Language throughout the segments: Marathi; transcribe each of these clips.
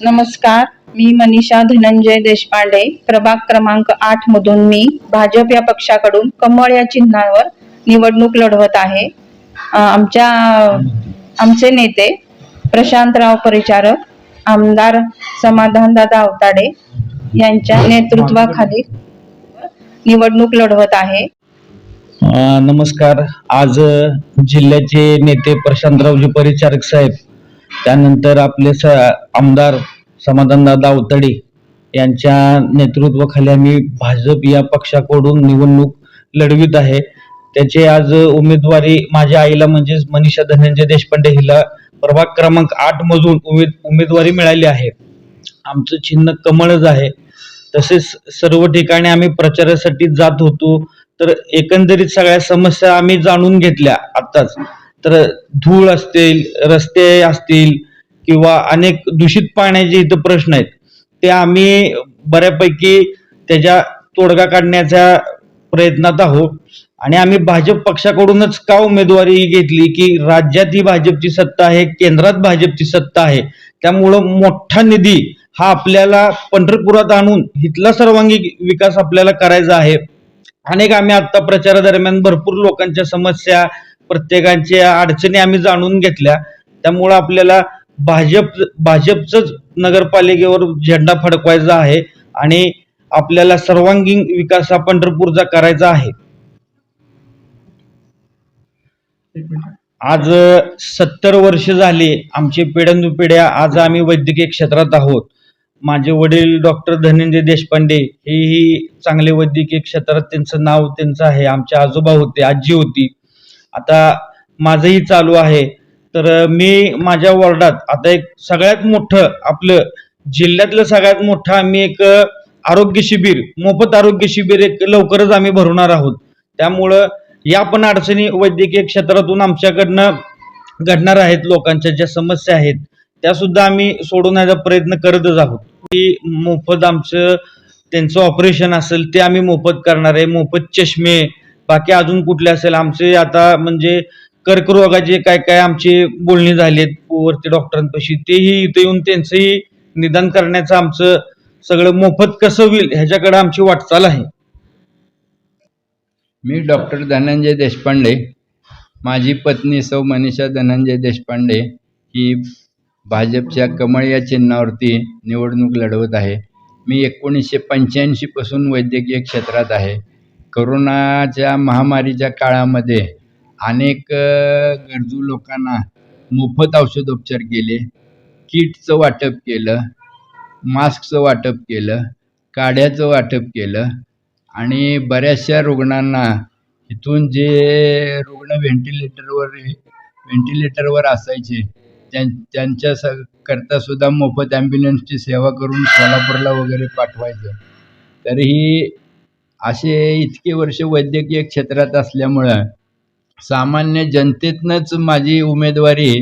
नमस्कार मी मनीषा धनंजय देशपांडे प्रभाग क्रमांक आठ मधून मी भाजप या पक्षाकडून कमळ या चिन्हावर निवडणूक लढवत आहे. आमच्या आमचे नेते प्रशांतराव परिचारक आमदार समाधानदादा अवताडे यांच्या नेतृत्वाखाली निवडणूक लढवत आहे. नमस्कार. आज जिल्ह्याचे नेते प्रशांतरावजी परिचारक साहेब त्यानंतर आपले स आमदार समाधानदादा अवतडे यांच्या नेतृत्वाखाली आम्ही भाजप या पक्षाकडून निवडणूक लढवित आहे. त्याचे आज उमेदवारी माझ्या आईला म्हणजेच मनीषा धनंजय देशपांडे हिला प्रभाग क्रमांक आठ मधून उमेद उमेदवारी मिळाली आहे. आमचं चिन्ह कमळच आहे. तसेच सर्व ठिकाणी आम्ही प्रचारासाठी जात होतो. तर एकंदरीत सगळ्या समस्या आम्ही जाणून घेतल्या आत्ताच तर धूळ असतील रस्ते असतील किंवा अनेक दूषित पाण्याचे इथं प्रश्न आहेत. ते आम्ही बऱ्यापैकी त्याच्या तोडगा काढण्याच्या प्रयत्नात आहोत. आणि आम्ही भाजप पक्षाकडूनच का उमेदवारी घेतली की राज्यात ही भाजपची सत्ता आहे केंद्रात भाजपची सत्ता आहे. त्यामुळं मोठा निधी हा आपल्याला पंढरपुरात आणून इथला सर्वांगी विकास आपल्याला करायचा आहे. अनेक आम्ही आत्ता प्रचारादरम्यान भरपूर लोकांच्या समस्या प्रत्येकांच्या अडचणी आम्ही जाणून घेतल्या. त्यामुळं आपल्याला भाजप भाजपचंच नगरपालिकेवर झेंडा फडकवायचा आहे आणि आपल्याला सर्वांगीण विकास हा पंढरपूरचा करायचा आहे. आज सत्तर वर्ष झाली आमची पिढ्यानुपिढ्या आज आम्ही वैद्यकीय क्षेत्रात आहोत. माझे वडील डॉक्टर धनंजय देशपांडे हेही चांगले वैद्यकीय क्षेत्रात त्यांचं नाव त्यांचं आहे. आमचे आजोबा होते आजी होती. आता माझंही चालू आहे. तर मी माझ्या वॉर्डात आता एक सगळ्यात मोठं आपलं जिल्ह्यातलं सगळ्यात मोठं आम्ही एक आरोग्य शिबिर मोफत आरोग्य शिबिर एक लवकरच आम्ही भरवणार आहोत. त्यामुळं या पण अडचणी वैद्यकीय क्षेत्रातून आमच्याकडनं घडणार आहेत लोकांच्या ज्या समस्या आहेत त्या सुद्धा आम्ही सोडवण्याचा प्रयत्न करतच आहोत. की मोफत आमचं त्यांचं ऑपरेशन असेल ते आम्ही मोफत करणार आहे. मोफत चष्मे बाकी अजून कुठले असेल? आमचे आता म्हणजे कर्करोगाचे काय काय आमची बोलणी झालीत वरती डॉक्टरांपाशी तेही इथे येऊन त्यांचंही निदान करण्याचं आमचं सगळं मोफत कसं होईल ह्याच्याकडे आमची वाटचाल आहे. मी डॉक्टर धनंजय देशपांडे माझी पत्नी सौ मनीषा धनंजय देशपांडे ही भाजपच्या कमळ या चिन्हावरती निवडणूक लढवत आहे. मी एकोणीसशे पंच्याऐंशीपासून वैद्यकीय क्षेत्रात आहे. करोनाच्या महामारीच्या काळामध्ये अनेक गरजू लोकांना मोफत औषधोपचार केले किटचं वाटप केलं मास्कचं वाटप केलं काड्याचं वाटप केलं आणि बऱ्याचशा रुग्णांना इथून जे रुग्ण व्हेंटिलेटरवर व्हेंटिलेटरवर असायचे त्यां त्यांच्या स करता सुद्धा मोफत ॲम्ब्युलन्सची सेवा करून सोलापूरला वगैरे पाठवायचं. तरीही असे इतके वर्ष वैद्यकीय क्षेत्रात असल्यामुळं सामान्य जनतेतनंच माझी उमेदवारी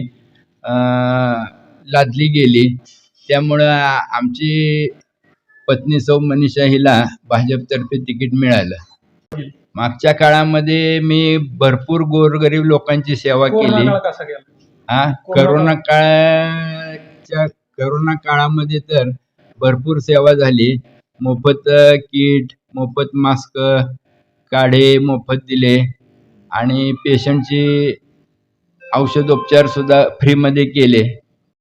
लादली गेली. त्यामुळं आमची पत्नी सौ मनीषा हिला भाजपतर्फे तिकीट मिळालं. मागच्या काळामध्ये मी भरपूर गोरगरीब लोकांची सेवा केली. हा? करोना काळाच्या करोना काळामध्ये तर भरपूर सेवा झाली. मोफत किट मोफत मास्क काढे मोफत दिले आणि पेशंटची औषधोपचारसुद्धा फ्रीमध्ये केले.